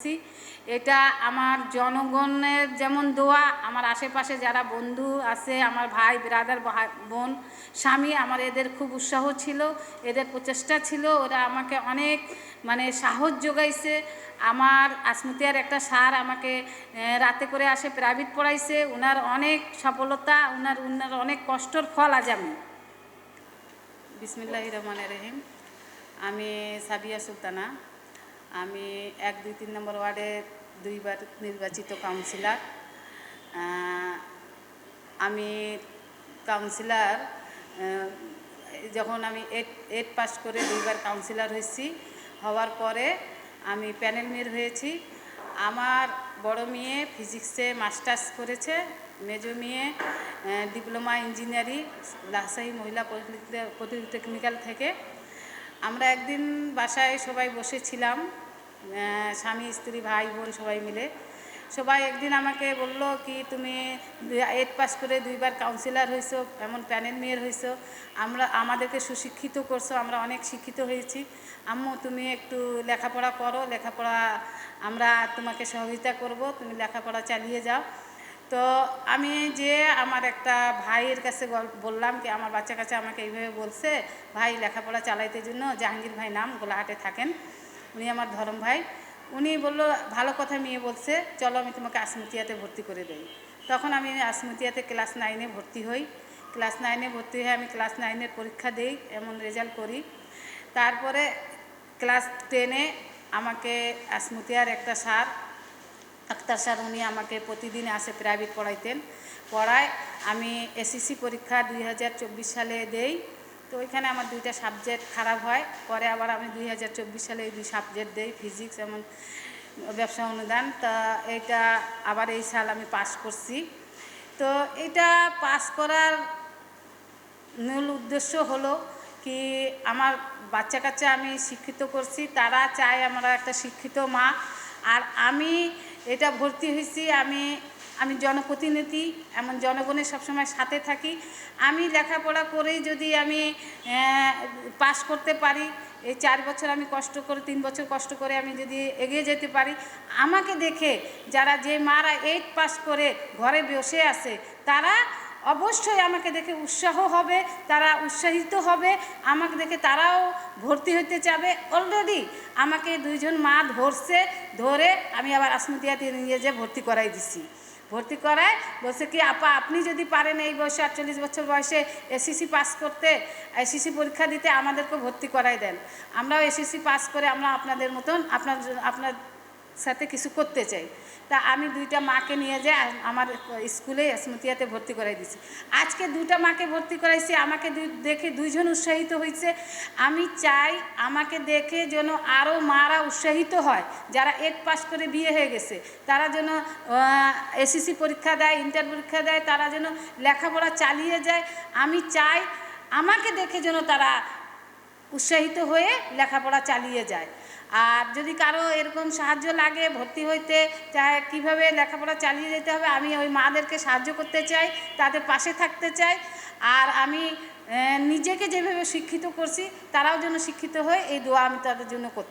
করছি। এটা আমার জনগণের যেমন দোয়া, আমার আশেপাশে যারা বন্ধু আছে, আমার ভাই ব্রাদার বোন, স্বামী, আমার এদের খুব উৎসাহ ছিল, এদের প্রচেষ্টা ছিল, ওরা আমাকে অনেক মানে সাহস যোগাইছে। আমার আসমতিয়ার একটা স্যার আমাকে রাতে করে আসে প্রাইভেট পড়াইছে ওনার অনেক সফলতা ওনার ওনার অনেক কষ্টর ফল আজ আমি। বিসমিল্লাহ রহমান রহিম। আমি সাবিয়া সুলতানা। আমি এক, দুই, তিন নম্বর ওয়ার্ডে দুইবার নির্বাচিত কাউন্সিলর। আমি কাউন্সিলর যখন আমি এইট এইট পাস করে দুইবার কাউন্সিলর হয়েছি, হওয়ার পরে আমি প্যানেল মেয়ের হয়েছি। আমার বড় মেয়ে ফিজিক্সে মাস্টার্স করেছে মেজো মেয়ে ডিপ্লোমা ইঞ্জিনিয়ারিং রাজশাহী মহিলা পলিটেকনিক্যাল থেকে। আমরা একদিন বাসায় সবাই বসেছিলাম স্বামী, স্ত্রী, ভাই, বোন সবাই মিলে। সবাই একদিন আমাকে বলল কি তুমি এইট পাস করে দুইবার কাউন্সিলর হয়েছো এমন প্যানেল মেয়ের হয়েছো আমরা আমাদেরকে সুশিক্ষিত করছ, আমরা অনেক শিক্ষিত হয়েছি। আম্মু, তুমি একটু লেখাপড়া করো, লেখাপড়া আমরা তোমাকে সহযোগিতা করব, তুমি লেখাপড়া চালিয়ে যাও। তো আমি যে আমার একটা ভাইয়ের কাছে বললাম কি, আমার বাচ্চা কাছে আমাকে এইভাবে বলছে, ভাই, লেখাপড়া চালাইতে জন্য জাহাঙ্গীর ভাই নাম গোলাহাটে থাকেন। উনি আমার ধরম ভাই। উনি বলল, ভালো কথা মেয়ে বলছে, চলো আমি তোমাকে আসমতিয়াতে ভর্তি করে দেই। তখন আমি আসমতিয়াতে ক্লাস নাইনে ভর্তি হই। ক্লাস নাইনে ভর্তি হয়ে আমি ক্লাস নাইনের পরীক্ষা দেই, এমন রেজাল্ট করি। তারপরে ক্লাস টেনে আমাকে আসমতিয়ার একটা স্যার আক্তার স্যার, উনি আমাকে প্রতিদিন আসে প্রাইভেট পড়াইতেন। পড়ায় আমি এসএসসি পরীক্ষা দুই হাজার চব্বিশ সালে দেই। তো ওইখানে আমার দুইটা সাবজেক্ট খারাপ হয়, পরে আবার আমি দুই হাজার চব্বিশ সালে এই দুই সাবজেক্ট দেই, ফিজিক্স এমন ব্যবসা অনুদান। তা এটা আবার এই সাল আমি পাস করছি। তো এটা পাস করার মূল উদ্দেশ্য হলো কি, আমার বাচ্চা কাচ্চা আমি শিক্ষিত করছি, তারা চায় আমরা একটা শিক্ষিত মা। আর আমি এটা ভর্তি হয়েছি, আমি আমি জনপ্রতিনিধি, এমন জনগণের সবসময় সাথে থাকি। আমি লেখাপড়া করেই যদি আমি পাশ করতে পারি, এই চার বছর আমি কষ্ট করে, তিন বছর কষ্ট করে আমি যদি এগিয়ে যেতে পারি, আমাকে দেখে যারা যে মারা এইট পাস করে, ঘরে বসে আছে, তারা অবশ্যই আমাকে দেখে উৎসাহ হবে, তারা উৎসাহিত হবে, আমাকে দেখে তারাও ভর্তি হতে চাবে। অলরেডি আমাকে দুইজন মা ধরছে, ধরে আমি আবার আসমতিয়াতে নিয়ে যে ভর্তি করাই দিছি। ভর্তি করায় বলছে কি, আপা, আপনি যদি পারেন এই বয়সে, আটচল্লিশ বছর বয়সে এসএসসি পাস করতে, এসএসসি পরীক্ষা দিতে আমাদেরকে ভর্তি করাই দেন। আমরাও এসএসসি পাস করে আমরা আপনাদের মতন, আপনার আপনার সাথে কিছু করতে চাই। তা আমি দুইটা মাকে নিয়ে যাই আমার স্কুলে স্মৃতিয়াতে ভর্তি করাই দিছি। আজকে দুটা মাকে ভর্তি করাইছি, আমাকে দেখে দুইজন উৎসাহিত হয়েছে আমি চাই আমাকে দেখে যেন আরও মারা উৎসাহিত হয়, যারা এক পাশ করে বিয়ে হয়ে গেছে। তারা যেন এসএসসি পরীক্ষা দেয়, ইন্টার পরীক্ষা দেয়, তারা যেন লেখাপড়া চালিয়ে যায়। আমি চাই আমাকে দেখে যেন তারা উৎসাহিত হয়ে লেখাপড়া চালিয়ে যায়। আর যদি কারও এরকম সাহায্য লাগে ভর্তি হইতে চায় কীভাবে লেখাপড়া চালিয়ে যেতে হবে? আমি ওই মাদেরকে সাহায্য করতে চাই, তাদের পাশে থাকতে চাই। আর আমি নিজেকে যেভাবে শিক্ষিত করছি, তারাও যেন শিক্ষিত হয় এই দোয়া আমি তাদের জন্য করতে